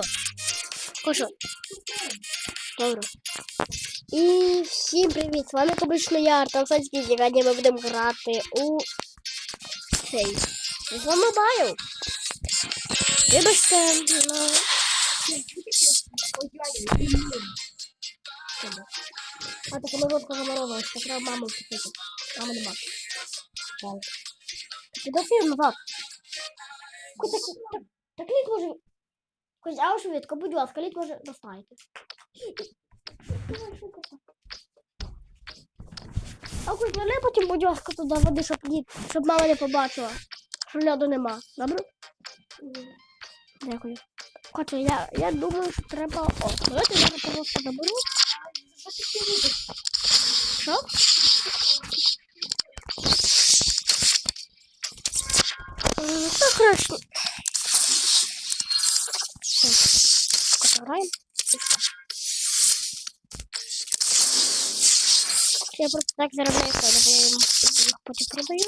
О! Кошо. Добре. І всім привіт! З вами обично я, Артем Сальський. Сьогодні ми будемо грати у цей. З мобайл. Вибачте, ну... А, так ми водку заморозили, що треба маму купити. Мами нема. Так. Ти фільм, так. Так, так, так лік може... Кось, а швидко, будь ласка, лік може достаньте. А кось, налей потім, будь ласка, туди води, щоб, ні, щоб мама не побачила, що льоду нема. Добре? Дякую. Хоча я, я думаю, що треба... О, давайте я просто заберу. Що? М, Це хорошо. Я просто так заробляю коли бо я їм їх продаю.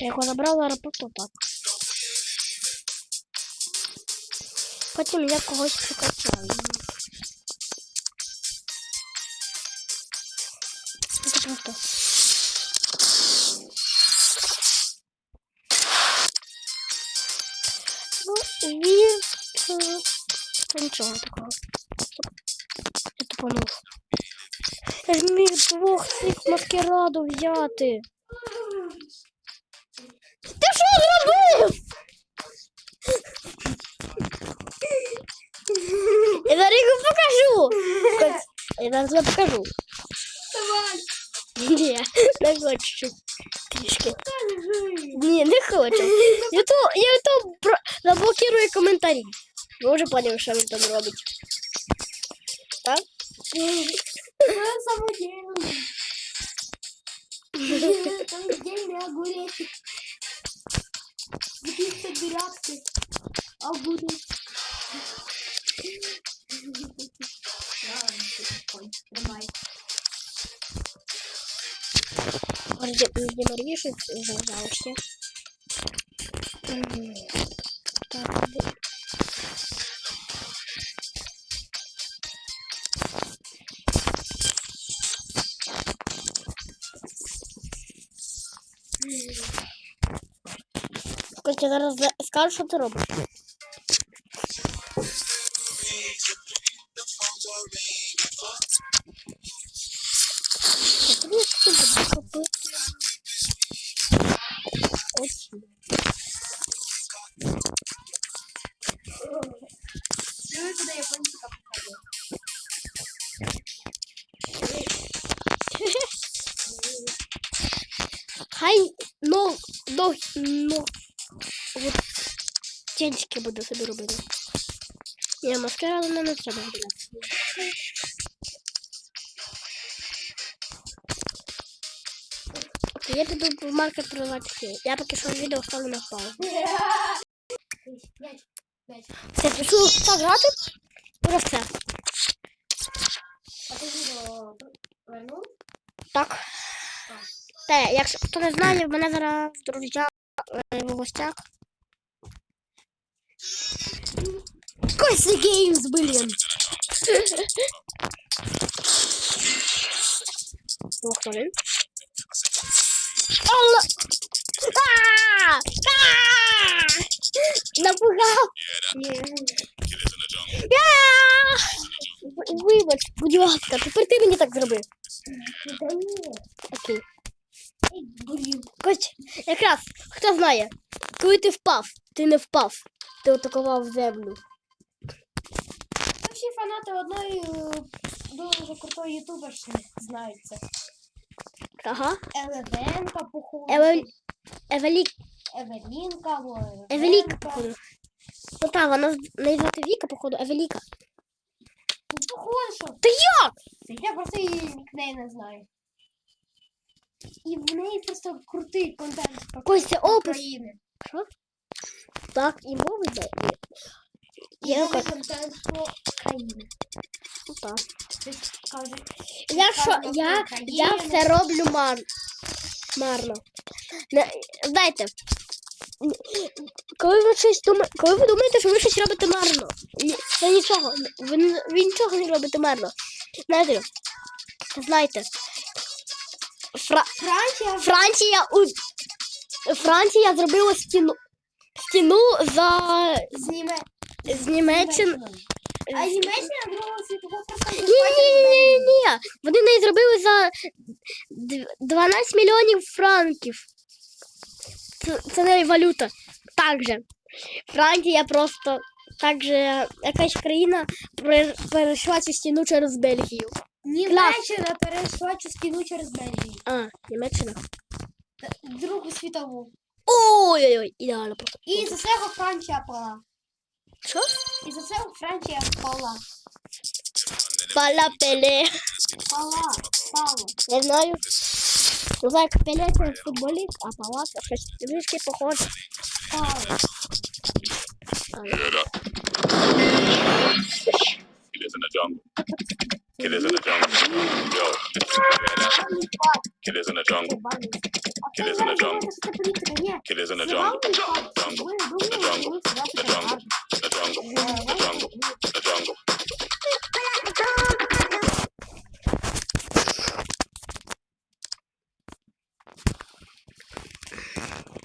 Я його забрала аеропорту так. Потім я когось прокачаю. Це просто. Ну, від... е, Та нічого такого. Я тупанув. Я ж міг двох цих маскараду взяти. Ти що зробив? Я зараз його покажу Кось, Я зараз тобі покажу. Давай, Ні, не хочу щось трішки. скажи. Ні, не хочу. Ютуб, я ютуб про- заблокирую коментарі. Ви вже поняли, що він там робить. Так? Я самодельный. Самодельный огуречек. Каких-то дырявки. Огурец. Давай. Подожди, где Мария щось залишилося? Мгм. Так, де- Костя, зараз за- скажу, що ти робиш. Хай ну, ну, ну, от тінчики буду собі робити. Ні, маскара не не треба я піду в маркет продавати. Я поки що відео ставлю на паузу. Все, пишу пограти. Уже все. А ты видео вернул? Так. Те, якщо хто не знає, в мене зараз друзі е, в гостях. Косі Геймс, блін. Хто Ні. Вибач, будь ласка, тепер ти мені так зроби. Окей. Эй, якраз, хто знає, коли ти впав, ти не впав, ти атакував землю. Всі фанати одної е, дуже крутої ютуберши знають це. Ага. Елевенка. Евель... Евелік... Евелінка, походу. Ну так, вона неї звати Віка, походу, Евеліка. Ну, похоже, що Та як? Я просто її нікнейм не знаю. І в неї просто крутий контент Костя, опис. України. Так, і мови де. І Я новий контент про країну. Ну, так. Каже, Я що, я, я все роблю мар... марно. Не, коли ви щось думаєте, коли ви думаєте, що ви щось робите марно, це нічого, ви, ви нічого не робите марно. Знаєте, знаєте, Фра... Франція Франція у Франція зробила стіну стіну за зніме з Німеччини. А Німеччина Другого світового Ні, ні, ні, ні. Вони не зробили за 12 мільйонів франків. Це, це не валюта. Так же. Франція просто так же якась країна пере- перейшла цю стіну через Бельгію. Німеччина перейшла цю стіну через Бельгію. А, Німеччина. Другу світову. Ой-ой-ой, ідеально просто. І за цього Франція пала. Що? І за цього Франція пала. Палапеле. Пала. Пала. Не знаю. Ну, як Пеле це футболіст, а Палац це щось трішки похоже. Hear that? It is in the jungle. It is in the jungle. Yo. Kid is in the jungle. Kid is in the jungle. Kid is in the jungle. Jungle. The jungle. The jungle. The jungle. The jungle.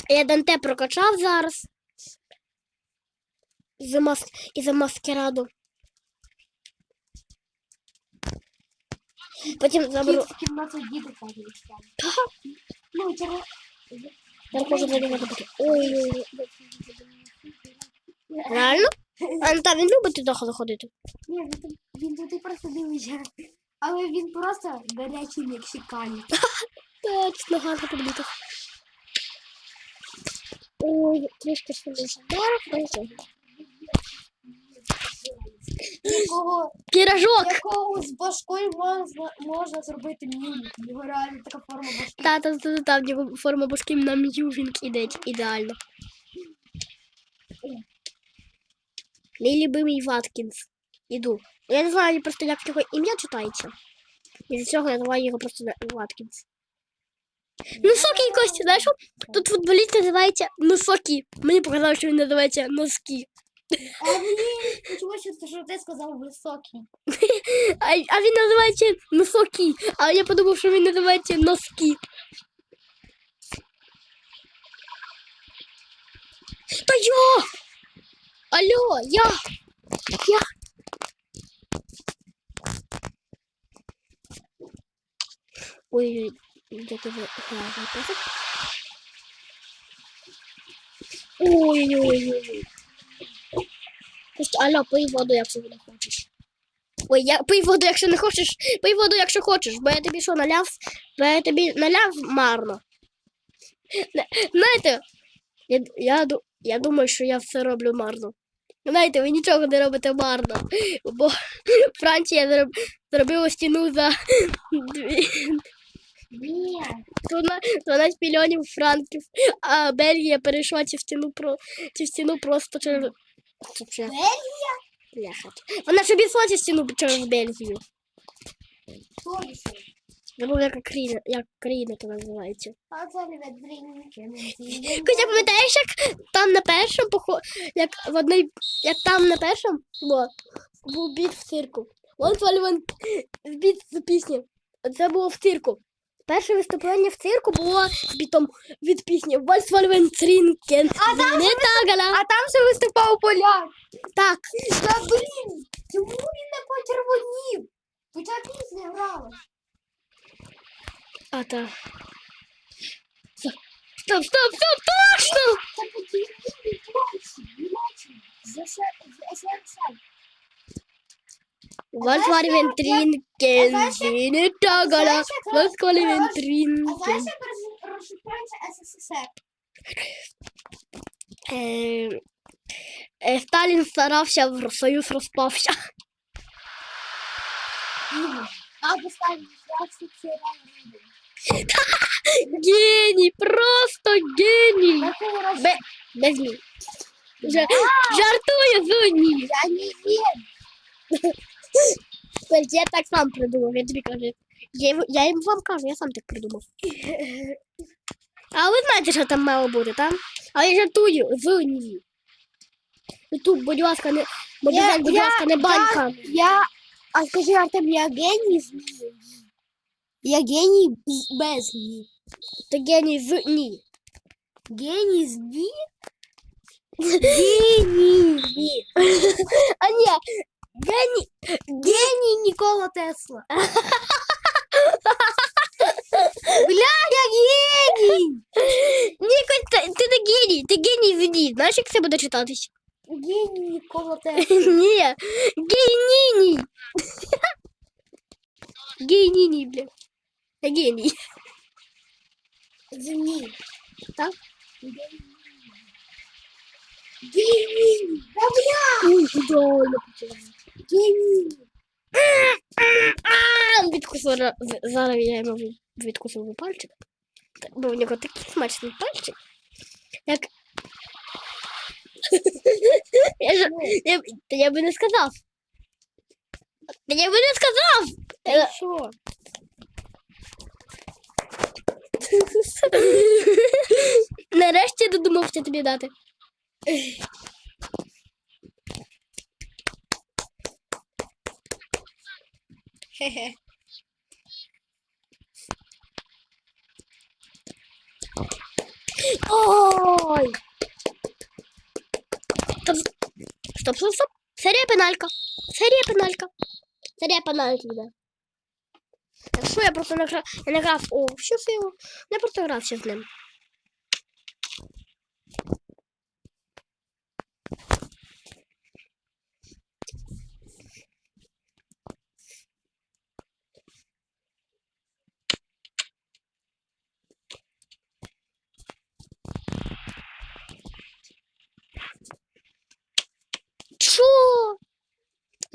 Я Данте прокачав зараз. За мас... І за маскираду. Потім заберу. Кіт в кажуть. Ну, через... Зараз можу задавати таке. Ой. Реально? А, ну, та він любить туди заходити. Ні, він, тут- він туди просто дивиться. Але він просто гарячий мексиканець. Точно, гарно подбито. Ой, трішки сюди зараз. Якого, Пірожок! якого з башкою можна, можна зробити мімік. Його реально така форма башки. Та, та, та, та, в нього форма башки на м'ювінг іде ідеально. Мій любимий Ваткінс. Іду. Я не знаю просто, як його ім'я читається. І з цього я називаю його просто Ваткінс. Носокі Костя, знаєш, тут футболіст називається Носокі. Мені показалось, що він називається Носки. А мені почалося, що ти сказав високий. А, а він називається Носокі. А я подумав, що він називається Носки. Та я! Алло, я! Я! Ой, дякую за гарний песик. Ой-ой-ой. Просто, алло, пий воду, якщо не хочеш. Ой, я пий воду, якщо не хочеш, пий воду, якщо хочеш, бо я тобі що наляв, бо я тобі наляв марно. Знаєте, я, я, я думаю, що я все роблю марно. Знаєте, ви нічого не робите марно, бо Франція зроб, зробила стіну за. 12 мільйонів франків, а Бельгія перейшла цю стіну про цю стіну просто через. Бельгія? Бляха. Вона ж обійшла цю стіну через Бельгію. Забув, яка країна, як країна то називається. Костя, пам'ятаєш, як там на першому похо... як в одній, як там на першому було, був біт в цирку. Вон Сальван біт з пісні. Це було в цирку. Перше виступлення в цирку було з бітом від пісні Вальсвальвен Црінкен. А там не тагала. А там ще виступав поляк. Так, Та блін, чому він не почервонів? Хоча пісня грала. а та. Стоп, стоп, стоп, точно! Це почервонів Німеччина. Німеччина. З СССР. Вальсвальвен Трінкен. Не тагала. Вальсвальвен А знаєш, Трінкен. як роз- розшифрується СССР? Е, е, Сталін старався, в- Союз розпався. Ігор. А поставлю я всі ці райони. Геній, просто геній. Такого раз Бе... Без ні. Жа... Жартую, Зуні. я не вірю. Я так сам придумав, я тобі кажу. Я, йому- я їм вам кажу, я сам так придумав. А ви знаєте, що там мало бути, там? А я жартую, Зуні. Ютуб, будь ласка, не... Я- будь ласка, не банька. Я, а скажи, Артем, я геній з ні. Я геній з- без ні. Ти геній з ні. Геній з ні? Геній. А ні, геній. Геній Нікола Тесла. Бля, я геній. Ніко, ти, ти не геній, ти геній з ні. Знаєш, як це буде читатись? Геній Нікола Тесла. Ні, гейніні. Гейніні, бля. Геній. З ні. Так? Геній. Да бля, Ой, ідеально почала. Геній. А, відкусив, зараз я йому відкусив пальчик. Та- Бо в нього такий смачний пальчик. Як... я, ж, я, я би не сказав. Та я би не сказав. Е, Що? Нарешті додумався тобі дати. Хе-хе. Ой! Стоп, стоп, стоп, стоп. Серія пеналька. Серія пеналька. Серія пенальки буде. Якщо я просто не грав, я не грав у всю силу, я просто грався з ним.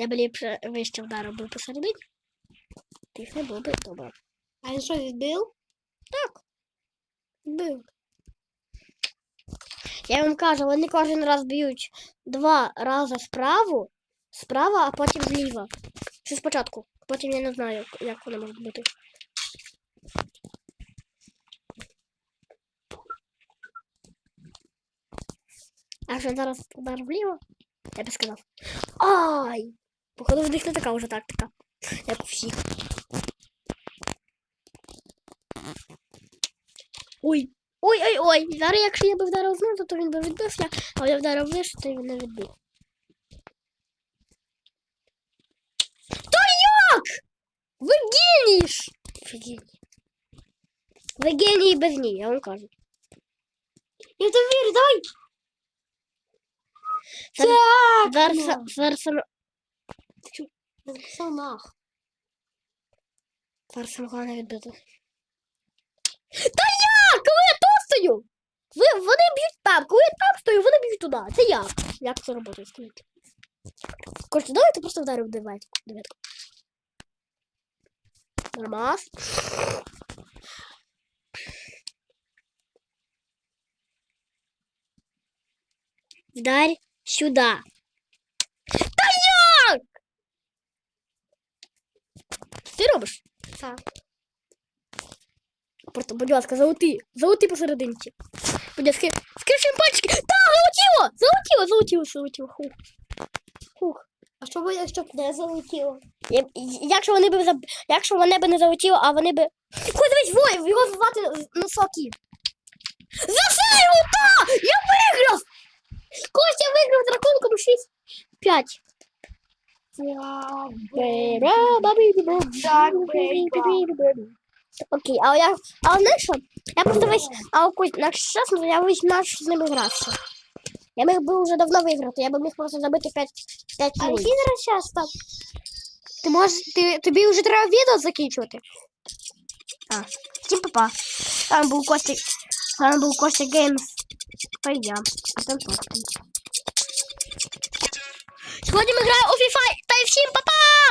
Я б ліпше вище вдарив би посередині. Тих не було би добре. А він що відбив? Так. Бив. Я вам кажу, вони кожен раз б'ють два рази вправо, справа, а потім зліва. Це спочатку. Потім я не знаю, як- вони можуть бути. А якщо зараз удар вліво, я би сказав. Ай! Походу, в них не така вже тактика, як у всіх. Ой. Ой, ой, ой. Зараз, якщо я би вдарив знизу, то він би відбився, а я вдарив вище, то він не відбив. Та як? Ви геній ж! Ви геній. Ви геній без ні, я вам кажу. Я тобі вірю, давай. Так. зараз, зараз, Я записав нах. зараз саме головне відбити. Та як? Коли я тут стою? Ви, вони б'ють там, коли я там стою, вони б'ють туди. Це я. Як це працює, скажіть? Коротше, давайте просто вдарив дев'ятку. дев'ятку. Нормас. Вдарь сюда. Та як? Ти робиш? Так. Просто, будь ласка, золоти. Золоти посерединці. Будь ласка, скришуємо пальчики. Та, залетіло! Залетіло, залетіло, залетіло. Хух. Хух. А що буде, якщо б не залетіло? Я- Якщо вони б заб... якщо вони б не залетіло, а вони б. Ой, дивись, воїв, його звати носоки. Засилю, та! Я виграв! Костя виграв драконком 6-5. Окей, а я. А знаєш що? Я просто весь. А ось, якщо чесно, я весь матч з ними грався. Я міг би вже давно виграти, я би міг просто забити 5 5 А який зараз час там? Ти можеш, ти, тобі вже треба відео закінчувати. Всім папа. Вами был Костя. Вами был Костя Геймс. Пойдем. А там Костя. Сегодня мы играем у FIFA. Да и всем папа!